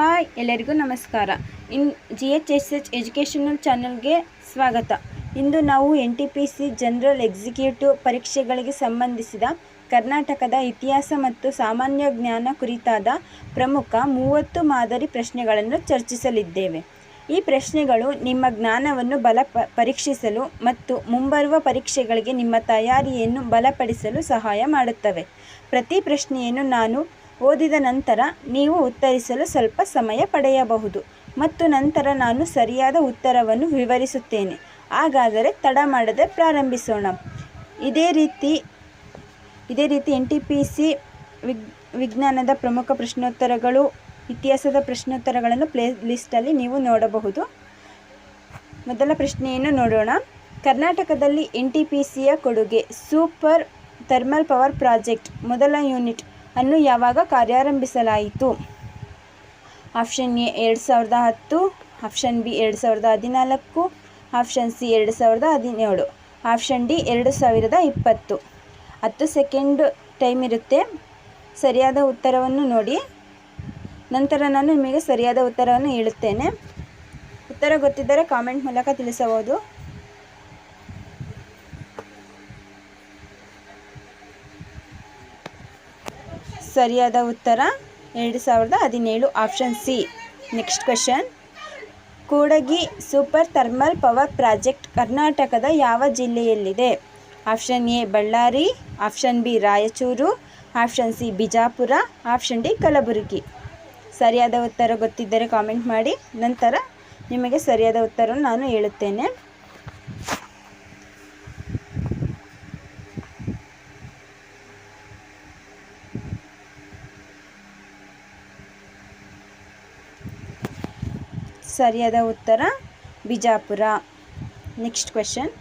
Hi, ಎಲ್ಲರಿಗೂ ನಮಸ್ಕಾರ. In G H S H educational ಚಾನಲ್ಗೆ ಸ್ವಾಗತ. ಇಂದು ನಾವು N T P C general executive ಪರೀಕ್ಷೆಗಳಿಗೆ ಸಂಬಂಧಿಸಿದ ಕರ್ನಾಟಕದ ಇತಿಹಾಸ ಮತ್ತು ಸಾಮಾನ್ಯ ಜ್ಞಾನ ಕುರಿತಾದ ಪ್ರಮುಖ ಮೂವತ್ತು ಮಾದರಿ ಪ್ರಶ್ನೆಗಳನ್ನು ಚರ್ಚಿಸಲಿದ್ದೇವೆ. ಈ ಪ್ರಶ್ನೆಗಳು ನಿಮ್ಮ ಜ್ಞಾನವನ್ನು ಬಲ ಪರೀಕ್ಷಿಸಲು ಮತ್ತು ಮುಂಬರುವ ಪರೀಕ್ಷೆಗಳಿಗೆ ನಿಮ್ಮ ತಯಾರಿಯನ್ನು ಬಲಪಡಿಸಲು ಸಹಾಯ ಮಾಡುತ್ತವೆ. ಪ್ರತಿ ಪ್ರಶ್ನೆಯನ್ನು ನಾನು ಓದಿದ ನಂತರ ನೀವು ಉತ್ತರಿಸಲು ಸ್ವಲ್ಪ ಸಮಯ ಪಡೆಯಬಹುದು ಮತ್ತು ನಂತರ ನಾನು ಸರಿಯಾದ ಉತ್ತರವನ್ನು ವಿವರಿಸುತ್ತೇನೆ. ಹಾಗಾದರೆ ತಡ ಮಾಡದೆ ಪ್ರಾರಂಭಿಸೋಣ. ಇದೇ ರೀತಿ ಇದೇ ರೀತಿ ಎನ್ ಟಿ ಪಿ ಸಿ ವಿಗ್, ವಿಜ್ಞಾನದ ಪ್ರಮುಖ ಪ್ರಶ್ನೋತ್ತರಗಳು, ಇತಿಹಾಸದ ಪ್ರಶ್ನೋತ್ತರಗಳನ್ನು ಪ್ಲೇ ಲಿಸ್ಟಲ್ಲಿ ನೀವು ನೋಡಬಹುದು. ಮೊದಲ ಪ್ರಶ್ನೆಯನ್ನು ನೋಡೋಣ. ಕರ್ನಾಟಕದಲ್ಲಿ ಎನ್ ಟಿ ಪಿ ಸಿಯ ಕೊಡುಗೆ ಸೂಪರ್ ಥರ್ಮಲ್ ಪವರ್ ಪ್ರಾಜೆಕ್ಟ್ ಮೊದಲ ಯೂನಿಟ್ ಅನ್ನು ಯಾವಾಗ ಕಾರ್ಯಾರಂಭಿಸಲಾಯಿತು? ಆಪ್ಷನ್ ಎ ಎರಡು ಸಾವಿರದ ಹತ್ತು, ಆಪ್ಷನ್ ಬಿ ಎರಡು ಸಾವಿರದ ಹದಿನಾಲ್ಕು, ಆಪ್ಷನ್ ಸಿ ಎರಡು ಸಾವಿರದ ಹದಿನೇಳು, ಆಪ್ಷನ್ ಡಿ ಎರಡು ಸಾವಿರದ ಇಪ್ಪತ್ತು. ಹತ್ತು ಸೆಕೆಂಡ್ ಟೈಮ್ ಇರುತ್ತೆ. ಸರಿಯಾದ ಉತ್ತರವನ್ನು ನೋಡಿ. ನಂತರ ನಾನು ನಿಮಗೆ ಸರಿಯಾದ ಉತ್ತರವನ್ನು ಹೇಳುತ್ತೇನೆ. ಉತ್ತರ ಗೊತ್ತಿದ್ದರೆ ಕಾಮೆಂಟ್ ಮೂಲಕ ತಿಳಿಸಬಹುದು. ಸರಿಯಾದ ಉತ್ತರ? ಎರಡು ಸಾವಿರದ ಹದಿನೇಳು option C. Next question Kudgi super thermal power project ಕರ್ನಾಟಕದ ಯಾವ ಜಿಲ್ಲೆಯಲ್ಲಿದೆ? Option A, Ballari, option B, Raichur, option C, Bijapur, option D, Kalaburagi. ಸರಿಯಾದ ಉತ್ತರ ಗೊತ್ತಿದ್ದರೆ ಕಾಮೆಂಟ್ ಮಾಡಿ. ನಂತರ ನಿಮಗೆ ಸರಿಯಾದ ಉತ್ತರವನ್ನು ನಾನು ಹೇಳುತ್ತೇನೆ. ಸರಿಯಾದ ಉತ್ತರ, ಬಿಜಾಪುರ. ನೆಕ್ಸ್ಟ್ ಕ್ವೆಶನ್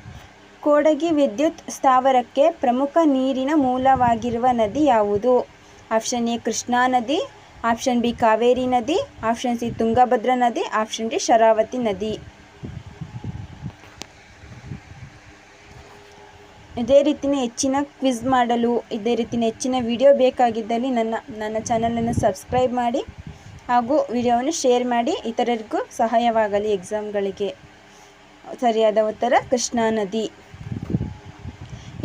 ಕೋಡಗಿ ವಿದ್ಯುತ್ ಸ್ಥಾವರಕ್ಕೆ ಪ್ರಮುಖ ನೀರಿನ ಮೂಲವಾಗಿರುವ ನದಿ ಯಾವುದು? ಆಪ್ಷನ್ ಎ ಕೃಷ್ಣಾ ನದಿ. ಆಪ್ಷನ್ ಬಿ ಕಾವೇರಿ ನದಿ. ಆಪ್ಷನ್ ಸಿ ತುಂಗಭದ್ರಾ ನದಿ. ಆಪ್ಷನ್ ಡಿ ಶರಾವತಿ ನದಿ. ಇದೇ ರೀತಿಯ ಹೆಚ್ಚಿನ ಕ್ವಿಜ್ ಮಾಡಲು, ಇದೇ ರೀತಿಯ ಹೆಚ್ಚಿನ ವಿಡಿಯೋ ಬೇಕಾಗಿದ್ದಲ್ಲಿ ನನ್ನ ನನ್ನ ಚಾನಲನ್ನು ಸಬ್ಸ್ಕ್ರೈಬ್ ಮಾಡಿ. ಹಾಗೂ ವಿಡಿಯೋವನ್ನು ಶೇರ್ ಮಾಡಿ ಇತರರಿಗೂ ಸಹಾಯವಾಗಲಿ ಎಕ್ಸಾಮ್ಗಳಿಗೆ. ಸರಿಯಾದ ಉತ್ತರ, ಕೃಷ್ಣಾ ನದಿ.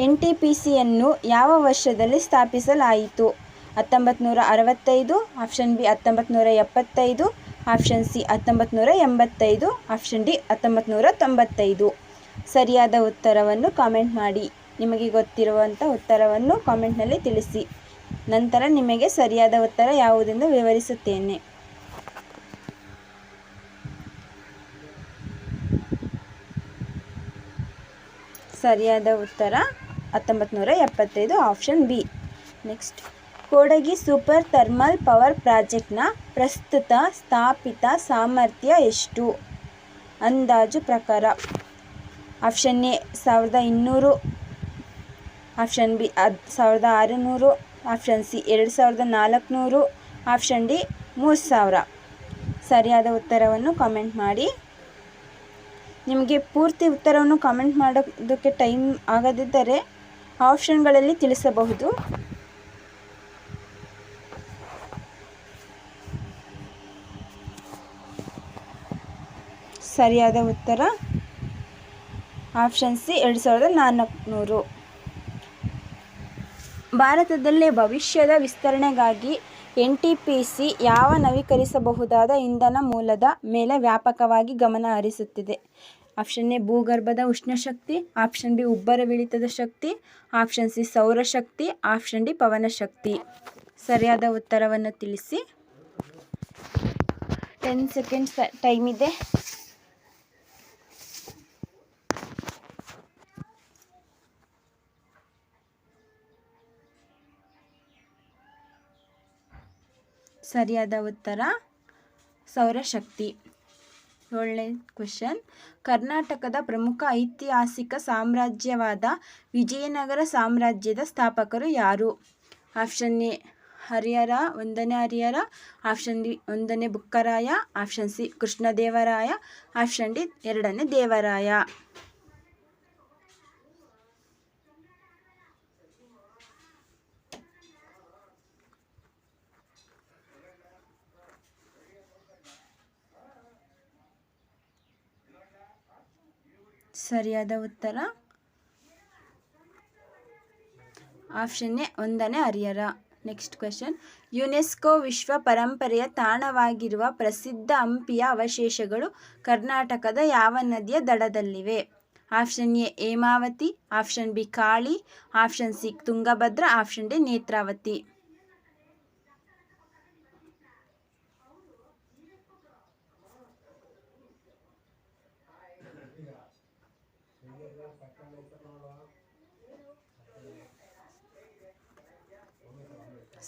ಎನ್ ಟಿ ಪಿ ಸಿಯನ್ನು ಯಾವ ವರ್ಷದಲ್ಲಿ ಸ್ಥಾಪಿಸಲಾಯಿತು? ಹತ್ತೊಂಬತ್ತು ನೂರ ಅರವತ್ತೈದು ಆಪ್ಷನ್ ಬಿ ಹತ್ತೊಂಬತ್ತು ನೂರ ಎಪ್ಪತ್ತೈದು ಆಪ್ಷನ್ ಸಿ ಹತ್ತೊಂಬತ್ತು ನೂರ ಎಂಬತ್ತೈದು ಆಪ್ಷನ್ ಡಿ ಹತ್ತೊಂಬತ್ತು ನೂರ ತೊಂಬತ್ತೈದು ಸರಿಯಾದ ಉತ್ತರವನ್ನು ಕಾಮೆಂಟ್ ಮಾಡಿ. ನಿಮಗೆ ಗೊತ್ತಿರುವಂಥ ಉತ್ತರವನ್ನು ಕಾಮೆಂಟ್ನಲ್ಲಿ ತಿಳಿಸಿ. ನಂತರ ನಿಮಗೆ ಸರಿಯಾದ ಉತ್ತರ ಯಾವುದೆಂದು ವಿವರಿಸುತ್ತೇನೆ. ಸರಿಯಾದ ಉತ್ತರ ಹತ್ತೊಂಬತ್ತು ನೂರ ಎಪ್ಪತ್ತೈದು option B next Kudgi super thermal power ಪ್ರಾಜೆಕ್ಟ್ನ ಪ್ರಸ್ತುತ ಸ್ಥಾಪಿತ ಸಾಮರ್ಥ್ಯ ಎಷ್ಟು? ಅಂದಾಜು ಪ್ರಕಾರ. ಆಪ್ಷನ್ ಎ ಸಾವಿರದ ಇನ್ನೂರು. ಆಪ್ಷನ್ ಬಿ ಹದ್, ಸಾವಿರದ ಆರುನೂರು. ಆಪ್ಷನ್ ಸಿ ಎರಡು ಸಾವಿರದ ನಾಲ್ಕುನೂರು. ಆಪ್ಷನ್ ಡಿ ಮೂರು ಸಾವಿರ. ಸರಿಯಾದ ಉತ್ತರವನ್ನು ಕಾಮೆಂಟ್ ಮಾಡಿ. ನಿಮಗೆ ಪೂರ್ತಿ ಉತ್ತರವನ್ನು ಕಾಮೆಂಟ್ ಮಾಡೋದಕ್ಕೆ ಟೈಮ್ ಆಗದಿದ್ದರೆ ಆಪ್ಷನ್ಗಳಲ್ಲಿ ತಿಳಿಸಬಹುದು. ಸರಿಯಾದ ಉತ್ತರ ಆಪ್ಷನ್ ಸಿ ಎರಡು ಸಾವಿರದ ನಾಲ್ಕುನೂರು. ಭಾರತದಲ್ಲೇ ಭವಿಷ್ಯದ ವಿಸ್ತರಣೆಗಾಗಿ ಎನ್ ಟಿ ಪಿ ಸಿ ಯಾವ ನವೀಕರಿಸಬಹುದಾದ ಇಂಧನ ಮೂಲದ ಮೇಲೆ ವ್ಯಾಪಕವಾಗಿ ಗಮನ ಹರಿಸುತ್ತಿದೆ. ಆಪ್ಷನ್ ಎ ಭೂಗರ್ಭದ ಉಷ್ಣಶಕ್ತಿ, ಆಪ್ಷನ್ ಬಿ ಉಬ್ಬರವಿಳಿತದ ಶಕ್ತಿ, ಆಪ್ಷನ್ ಸಿ ಸೌರಶಕ್ತಿ ಆಪ್ಷನ್ ಡಿ ಪವನಶಕ್ತಿ ಸರಿಯಾದ ಉತ್ತರವನ್ನು ತಿಳಿಸಿ. ಟೆನ್ ಸೆಕೆಂಡ್ಸ್ ಟೈಮ್ ಇದೆ. ಸರಿಯಾದ ಉತ್ತರ, ಸೌರಶಕ್ತಿ. ಏಳನೇ ಕ್ವೆಶನ್. ಕರ್ನಾಟಕದ ಪ್ರಮುಖ ಐತಿಹಾಸಿಕ ಸಾಮ್ರಾಜ್ಯವಾದ ವಿಜಯನಗರ ಸಾಮ್ರಾಜ್ಯದ ಸ್ಥಾಪಕರು ಯಾರು? ಆಪ್ಷನ್ ಎ, ಹರಿಹರ, ಒಂದನೇ ಹರಿಹರ. ಆಪ್ಷನ್ ಡಿ ಒಂದನೇ Bukkaraya. Option C, Krishnadevaraya. Option D, ಎರಡನೇ ದೇವರಾಯ. ಸರಿಯಾದ ಉತ್ತರ? ಆಪ್ಷನ್ ಎ, ಒಂದನೇ ಹರಿಹರ. ನೆಕ್ಸ್ಟ್ ಕ್ವೆಶನ್ ಯುನೆಸ್ಕೋ ವಿಶ್ವ ಪರಂಪರೆಯ ತಾಣವಾಗಿರುವ ಪ್ರಸಿದ್ಧ ಹಂಪಿಯ ಅವಶೇಷಗಳು ಕರ್ನಾಟಕದ ಯಾವ ನದಿಯ ದಡದಲ್ಲಿವೆ? Option A, Hemavathi. Option B, Kali. Option C, Tungabhadra. Option D, Netravathi.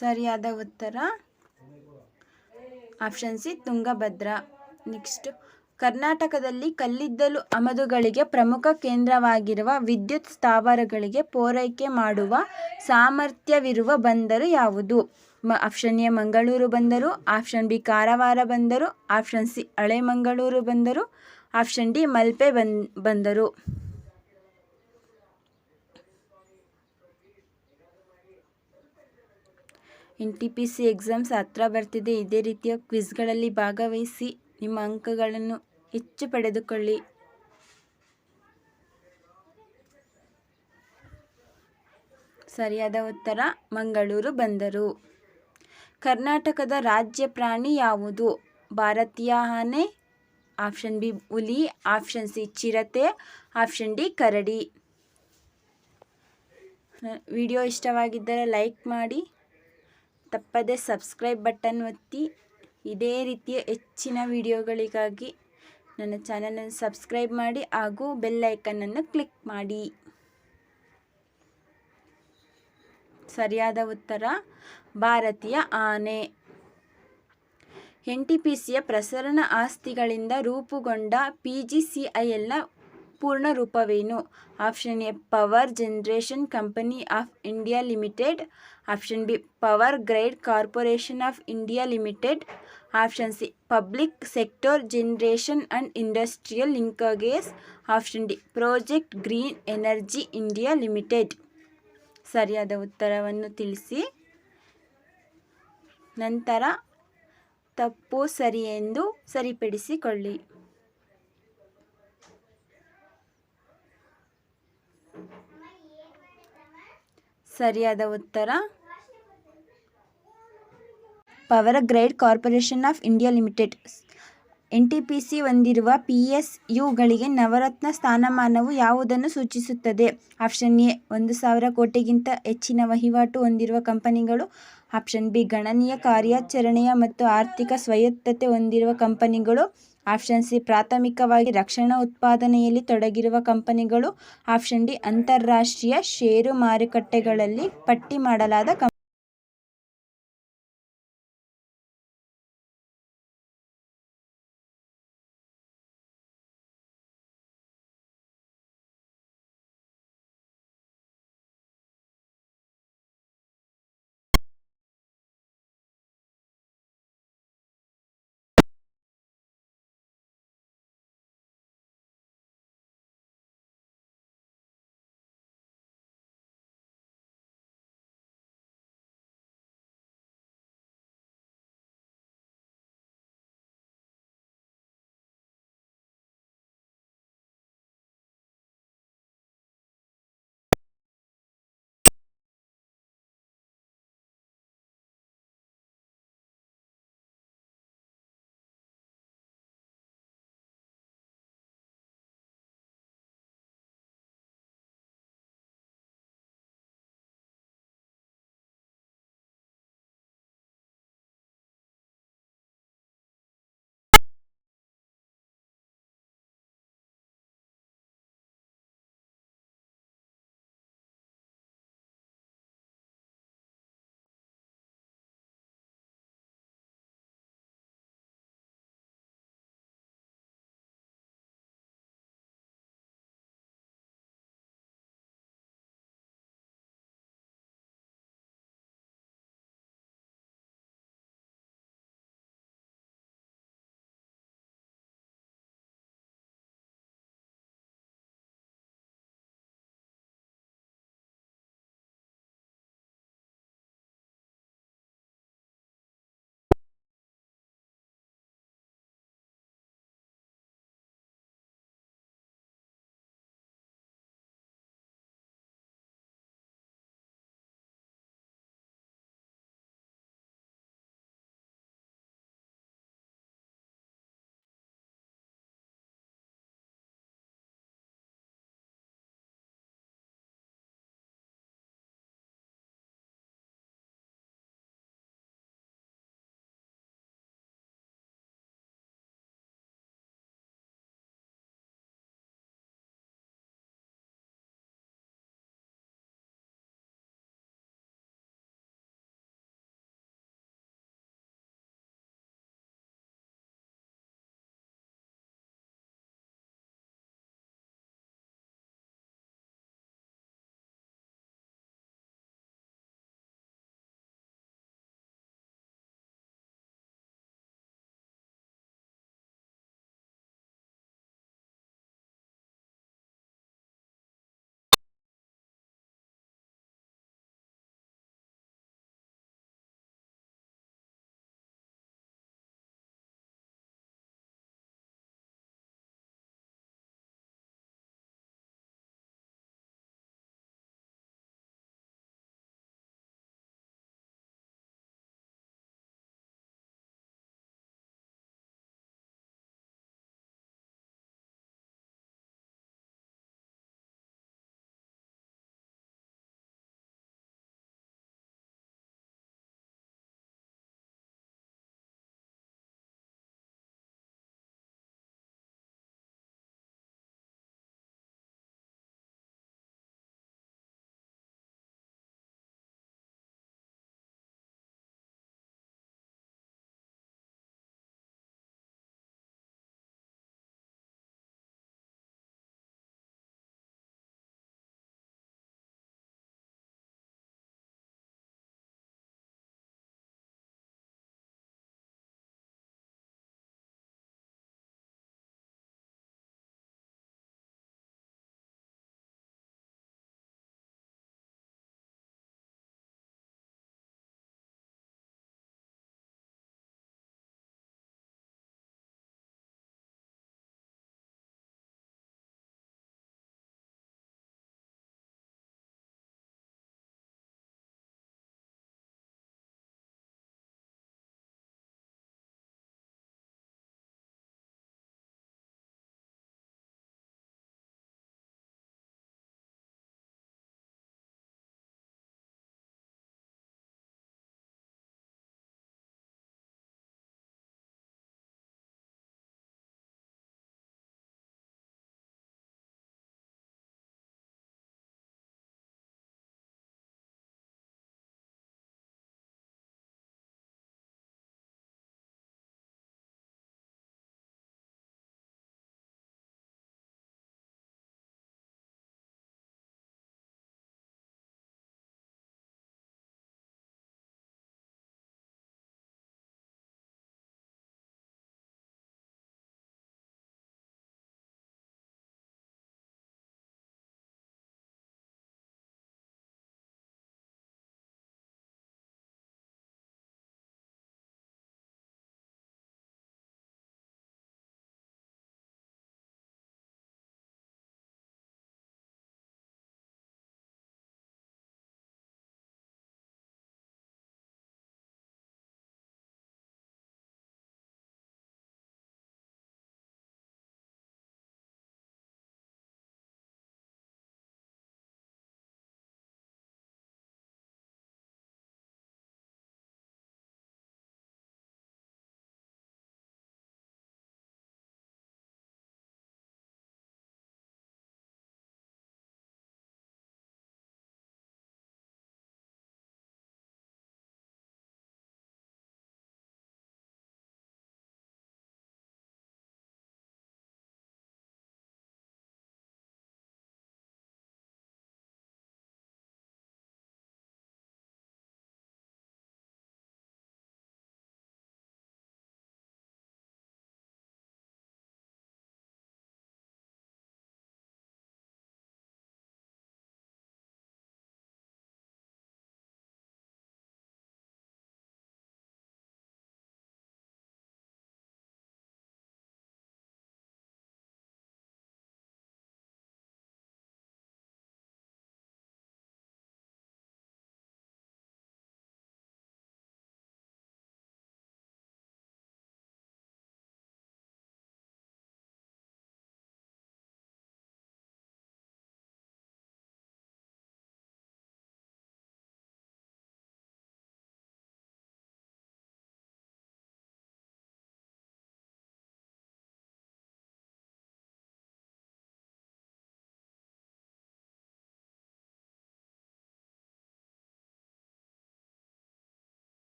ಸರಿಯಾದ ಉತ್ತರ? Option C, Tungabhadra. ನೆಕ್ಸ್ಟ್, ಕರ್ನಾಟಕದಲ್ಲಿ ಕಲ್ಲಿದ್ದಲು ಆಮದುಗಳಿಗೆ ಪ್ರಮುಖ ಕೇಂದ್ರವಾಗಿರುವ ವಿದ್ಯುತ್ ಸ್ಥಾವರಗಳಿಗೆ ಪೂರೈಕೆ ಮಾಡುವ ಸಾಮರ್ಥ್ಯವಿರುವ ಬಂದರು ಯಾವುದು? ಆಪ್ಷನ್ ಎ, ಮಂಗಳೂರು ಬಂದರು. ಆಪ್ಷನ್ ಬಿ, ಕಾರವಾರ ಬಂದರು. ಆಪ್ಷನ್ ಸಿ ಹಳೆ ಮಂಗಳೂರು ಬಂದರು. ಆಪ್ಷನ್ ಡಿ, ಮಲ್ಪೆ ಬಂದರು. N T P C exams ಹತ್ರ ಬರ್ತಿದೆ. ಇದೇ ರೀತಿಯ ಕ್ವಿಜ್ಗಳಲ್ಲಿ ಭಾಗವಹಿಸಿ ನಿಮ್ಮ ಅಂಕಗಳನ್ನು ಹೆಚ್ಚು ಪಡೆದುಕೊಳ್ಳಿ. ಸರಿಯಾದ ಉತ್ತರ, ಮಂಗಳೂರು ಬಂದರು. ಕರ್ನಾಟಕದ ರಾಜ್ಯ ಪ್ರಾಣಿ ಯಾವುದು? ಭಾರತೀಯ ಆನೆ, ಆಪ್ಷನ್ ಬಿ ಹುಲಿ, ಆಪ್ಷನ್ ಸಿ ಚಿರತೆ, ಆಪ್ಷನ್ ಡಿ ಕರಡಿ. ವಿಡಿಯೋ ಇಷ್ಟವಾಗಿದ್ದರೆ ಲೈಕ್ ಮಾಡಿ. ತಪ್ಪದೆ ಸಬ್ಸ್ಕ್ರೈಬ್ ಬಟನ್ ಒತ್ತಿ ಇದೇ ರೀತಿಯ ಹೆಚ್ಚಿನ ವಿಡಿಯೋಗಳಿಗಾಗಿ ನನ್ನ ಚಾನಲನ್ನು ಸಬ್ಸ್ಕ್ರೈಬ್ ಮಾಡಿ ಹಾಗೂ ಬೆಲ್ ಐಕನನ್ನು ಕ್ಲಿಕ್ ಮಾಡಿ. ಸರಿಯಾದ ಉತ್ತರ, ಭಾರತೀಯ ಆನೆ. ಎನ್ ಟಿ ಪಿ ಸಿಯ ಪ್ರಸರಣ ಆಸ್ತಿಗಳಿಂದ ರೂಪುಗೊಂಡ ಪಿ ಜಿ ಸಿ ಐ ಎಲ್ಲ ಪೂರ್ಣ ರೂಪವೇನು? Option A, power generation company of India limited. Option B power grid corporation of India limited option C public sector generation and industrial linkages option D project green energy India limited ಸರಿಯಾದ ಉತ್ತರವನ್ನು ತಿಳಿಸಿ. ನಂತರ ತಪ್ಪು ಸರಿ ಎಂದು ಸರಿಪಡಿಸಿಕೊಳ್ಳಿ. ಸರಿಯಾದ ಉತ್ತರ power grid corporation of India limited N T P C ಹೊಂದಿರುವ ಪಿ ಎಸ್ ಯುಗಳಿಗೆ ನವರತ್ನ ಸ್ಥಾನಮಾನವು ಯಾವುದನ್ನು ಸೂಚಿಸುತ್ತದೆ? ಆಪ್ಷನ್ ಎ ಒಂದು ಸಾವಿರ ಕೋಟಿಗಿಂತ ಹೆಚ್ಚಿನ ವಹಿವಾಟು ಹೊಂದಿರುವ ಕಂಪನಿಗಳು. ಆಪ್ಷನ್ ಬಿ ಗಣನೀಯ ಕಾರ್ಯಾಚರಣೆಯ ಮತ್ತು ಆರ್ಥಿಕ ಸ್ವಾಯತ್ತತೆ ಹೊಂದಿರುವ ಕಂಪನಿಗಳು. ಆಪ್ಷನ್ ಸಿ ಪ್ರಾಥಮಿಕವಾಗಿ ರಕ್ಷಣಾ ಉತ್ಪಾದನೆಯಲ್ಲಿ ತೊಡಗಿರುವ ಕಂಪನಿಗಳು. ಆಪ್ಷನ್ ಡಿ ಅಂತಾರಾಷ್ಟ್ರೀಯ ಷೇರು ಮಾರುಕಟ್ಟೆಗಳಲ್ಲಿ ಪಟ್ಟಿ ಮಾಡಲಾದ